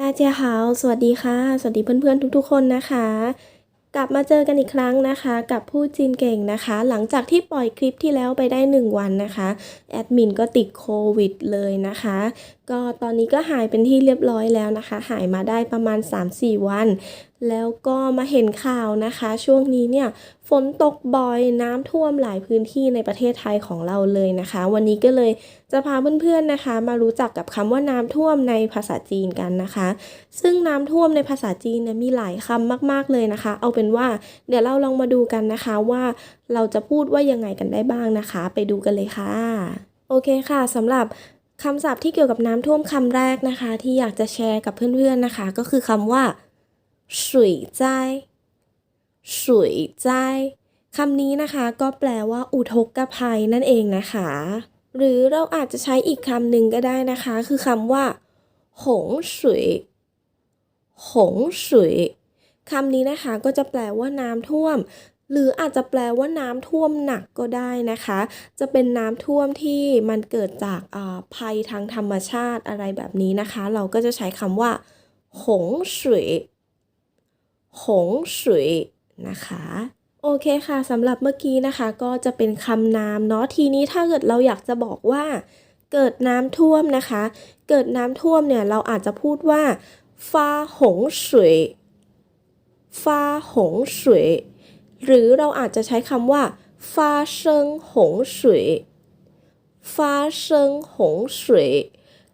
ตาเจ้าหาวสวัสดีค่ะ สวัสดีเพื่อนๆทุกๆ คนนะคะ กลับมาเจอกันอีกครั้งนะคะ กับผู้จีนเก่งนะคะ หลังจากที่ปล่อยคลิปที่แล้วไปได้ 1 วันนะคะแอดมินก็ติดโควิดเลยนะคะ ก็ตอนนี้ก็หายเป็นที่เรียบร้อยแล้วนะคะ หายมาได้ประมาณ 3-4 วัน แล้วก็มาเห็นข่าวนะคะ ช่วงนี้เนี่ยฝนตกบ่อยน้ำท่วมหลายพื้นที่ในประเทศไทยของเราเลยนะคะ วันนี้ก็เลยจะพาเพื่อนๆนะคะ มารู้จักกับคำว่าน้ำท่วมในภาษาจีนกันนะคะ ซึ่งน้ำท่วมในภาษาจีนเนี่ยมีหลายคำมากๆเลยนะคะ เอาเป็นว่าเดี๋ยวเราลองมาดูกันนะคะว่าเราจะพูดว่ายังไงกันได้บ้างนะคะ ไปดูกันเลยค่ะ โอเคค่ะสำหรับคำศัพท์ที่เกี่ยวกับน้ำท่วมคำแรกนะคะ ที่อยากจะแชร์กับเพื่อนๆนะคะ ก็คือคำว่า สุยใจสุยใจคำนี้นะคะก็แปลว่า อุทกภัยนั่นเองนะคะ หรือเราอาจจะใช้อีกคำหนึ่งก็ได้นะคะ คือคำว่า หงสุยหงสุยคำนี้นะคะก็จะแปลว่าน้ำท่วม หรืออาจจะแปลว่าน้ำท่วมหนักก็ได้นะคะ จะเป็นน้ำท่วมที่มันเกิดจากภัยทางธรรมชาติอะไรแบบนี้นะคะ เราก็จะใช้คำว่า หงสุย หงสุยนะคะโอเคค่ะสำหรับเมื่อกี้นะคะก็จะเป็นคำนามเนาะทีนี้ถ้าเกิดเราอยากจะบอกว่า เกิดน้ำท่วมนะคะ เกิดน้ำท่วมเนี่ยเราอาจจะพูดว่าฟ้าหงสุยฟ้าหงสุยหรือเราอาจจะใช้คำว่าฟ้าเซิงหงสุยฟ้าเซิงหงสุย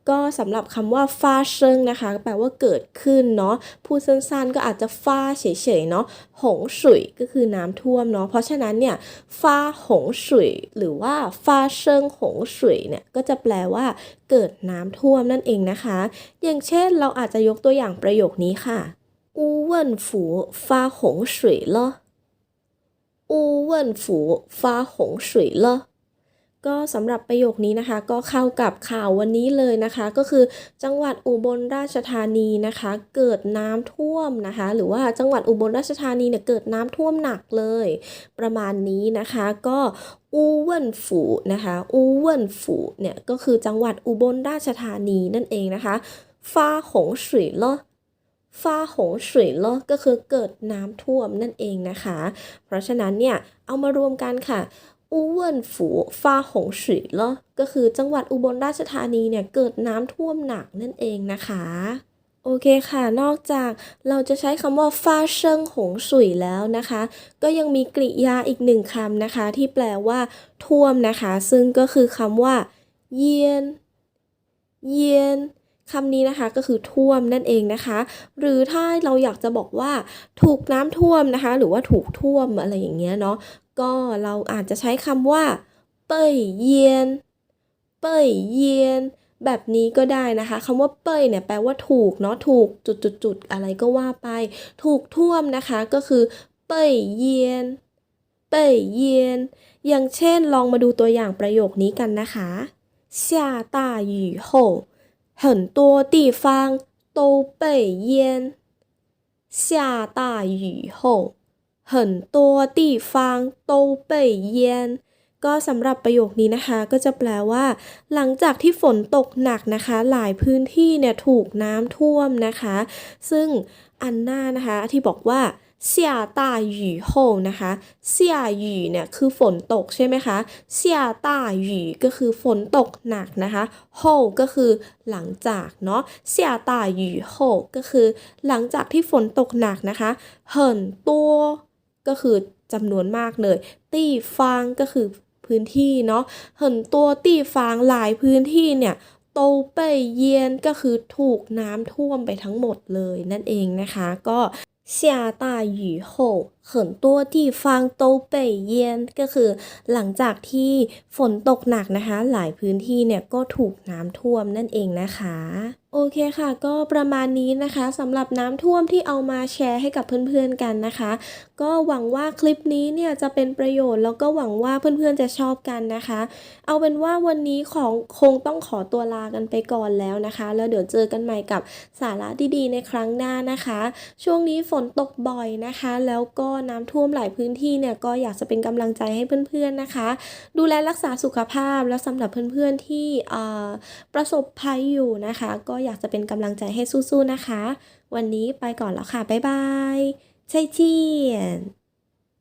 ก็สำหรับคำว่าฟ้าเชิงนะคะ แปลว่าเกิดขึ้นเนาะพูดสั้นๆ ก็อาจจะฟ้าเฉยๆเนาะหงสุยก็คือน้ำท่วมเนาะเพราะฉะนั้นเนี่ยฟ้าหงสุยหรือว่าฟ้าเชิงหงสุยเนี่ยก็จะแปลว่าเกิดน้ำท่วมนั่นเองนะคะ อย่างเช่นเราอาจจะยกตัวอย่างประโยคนี้ค่ะอูเวินฝูฟ้าหงสุยเลอูเวินฝูฟ้าหงสุยเล ก็สำหรับประโยคนี้นะคะ ก็เข้ากับข่าววันนี้เลยนะคะ ก็คือจังหวัดอุบลราชธานีนะคะ เกิดน้ำท่วมนะคะ หรือว่าจังหวัดอุบลราชธานีเนี่ยเกิดน้ำท่วมหนักเลย ประมาณนี้นะคะก็อูเวินฝูนะคะอูเวินฝูเนี่ยก็คือจังหวัดอุบลราชธานีนั่นเองนะคะฟ้าหงสุยเลฟ้าหงสุยเลก็คือเกิดน้ำท่วมนั่นเองนะคะ เพราะฉะนั้นเนี่ยเอามารวมกันค่ะ อูเวินฝูฟ้าหงสุยเลก็คือจังหวัดอุบลราชธานีเนี่ยเกิดน้ำท่วมหนักนั่นเองนะคะโอเคค่ะ นอกจากเราจะใช้คำว่าฟาเชิงหงสุยแล้วนะคะ ก็ยังมีกริยาอีกหนึ่งคำนะคะ ที่แปลว่า ท่วมนะคะ ซึ่งก็คือคำว่า เยียน เยียนคำนี้นะคะก็คือท่วมนั่นเองนะคะ หรือถ้าเราอยากจะบอกว่า ถูกน้ำท่วมนะคะ หรือว่าถูกท่วมอะไรอย่างเงี้ยเนาะ ก็เราอาจจะใช้คำว่า เป่ยเยียน เป่ยเยียน แบบนี้ก็ได้นะคะคำว่าเป่ยเนี่ยแปลว่าถูกเนาะ ถูกจุดๆๆอะไรก็ว่าไป ถูกท่วมนะคะ ก็คือ เป่ยเยียน เป่ยเยียน อย่างเช่น ลองมาดูตัวอย่างประโยคนี้กันนะคะ下大雨后很多地方都被淹下大雨后 很多地方都被淹ก็สำหรับประโยคนี้นะคะ ก็จะแปลว่า หลังจากที่ฝนตกหนักนะคะ หลายพื้นที่เนี่ยถูกน้ำท่วมนะคะ ซึ่งอันหน้านะคะที่บอกว่า下大雨后นะคะ下雨เนี่ยคือฝนตกใช่ไหมคะ下大雨ก็คือฝนตกหนักนะคะ后ก็คือหลังจากเนาะ下大雨后ก็คือ หลังจากที่ฝนตกหนักนะคะ很多 ก็คือจำนวนมากเลยตี้ฟางก็คือพื้นที่เนาะ很多ตี้ฟางหลายพื้นที่เนี่ยโตเป่ยเยียนก็คือถูกน้ำท่วมไปทั้งหมดเลยนั่นเองนะคะ ก็下大雨后 เขินตัวที่ฟางโตเป่ยเย็นก็คือหลังจากที่ฝนตกหนักนะคะ หลายพื้นที่เนี่ยก็ถูกน้ำท่วมนั่นเองนะคะโอเคค่ะ ก็ประมาณนี้นะคะสำหรับน้ำท่วมที่เอามาแชร์ให้กับเพื่อนๆกันนะคะ ก็หวังว่าคลิปนี้เนี่ยจะเป็นประโยชน์แล้วก็หวังว่าเพื่อนๆจะชอบกันนะคะ เอาเป็นว่าวันนี้ของคงต้องขอตัวลากันไปก่อนแล้วนะคะ แล้วเดี๋ยวเจอกันใหม่กับสาระดีๆ ในครั้งหน้านะคะ ช่วงนี้ฝนตกบ่อยนะคะ แล้วก็น้ำท่วมหลายพื้นที่เนี่ยก็อยากจะเป็นกำลังใจให้เพื่อนๆนะคะ ดูแลรักษาสุขภาพแล้วสำหรับเพื่อนๆที่ประสบภัยอยู่นะคะ ก็อยากจะเป็นกำลังใจให้สู้ๆนะคะ วันนี้ไปก่อนแล้วค่ะบ๊ายบายใช่ที่